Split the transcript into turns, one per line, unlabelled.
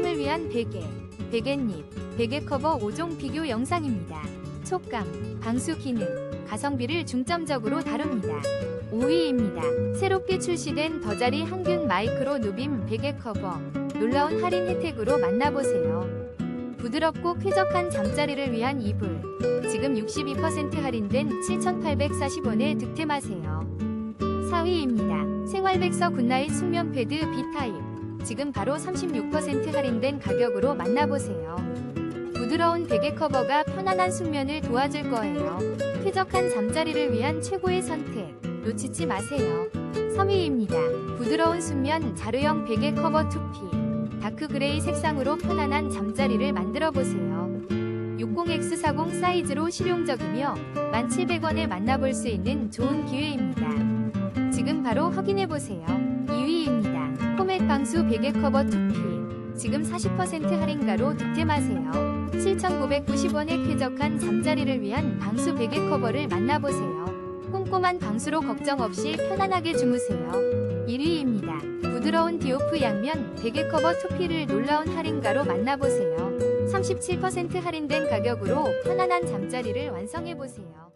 촉감을 위한 베개, 베갯잎, 베개 커버 5종 비교 영상입니다. 촉감, 방수 기능, 가성비를 중점적으로 다룹니다. 5위입니다. 새롭게 출시된 더자리 항균 마이크로 누빔 베개 커버. 놀라운 할인 혜택으로 만나보세요. 부드럽고 쾌적한 잠자리를 위한 이불. 지금 62% 할인된 7,840원에 득템하세요. 4위입니다. 생활백서 굿나잇 숙면 패드 B타입. 지금 바로 36% 할인된 가격으로 만나보세요. 부드러운 베개 커버가 편안한 숙면을 도와줄 거예요. 쾌적한 잠자리를 위한 최고의 선택. 놓치지 마세요. 3위입니다. 부드러운 숙면 자르형 베개 커버 투피. 다크 그레이 색상으로 편안한 잠자리를 만들어 보세요. 60X40 사이즈로 실용적이며 1,700원에 만나볼 수 있는 좋은 기회입니다. 지금 바로 확인해 보세요. 2위입니다. 방수 베개 커버 투피. 지금 40% 할인가로 득템하세요. 7,990원의 쾌적한 잠자리를 위한 방수 베개 커버를 만나보세요. 꼼꼼한 방수로 걱정 없이 편안하게 주무세요. 1위입니다. 부드러운 디오프 양면 베개 커버 투피를 놀라운 할인가로 만나보세요. 37% 할인된 가격으로 편안한 잠자리를 완성해보세요.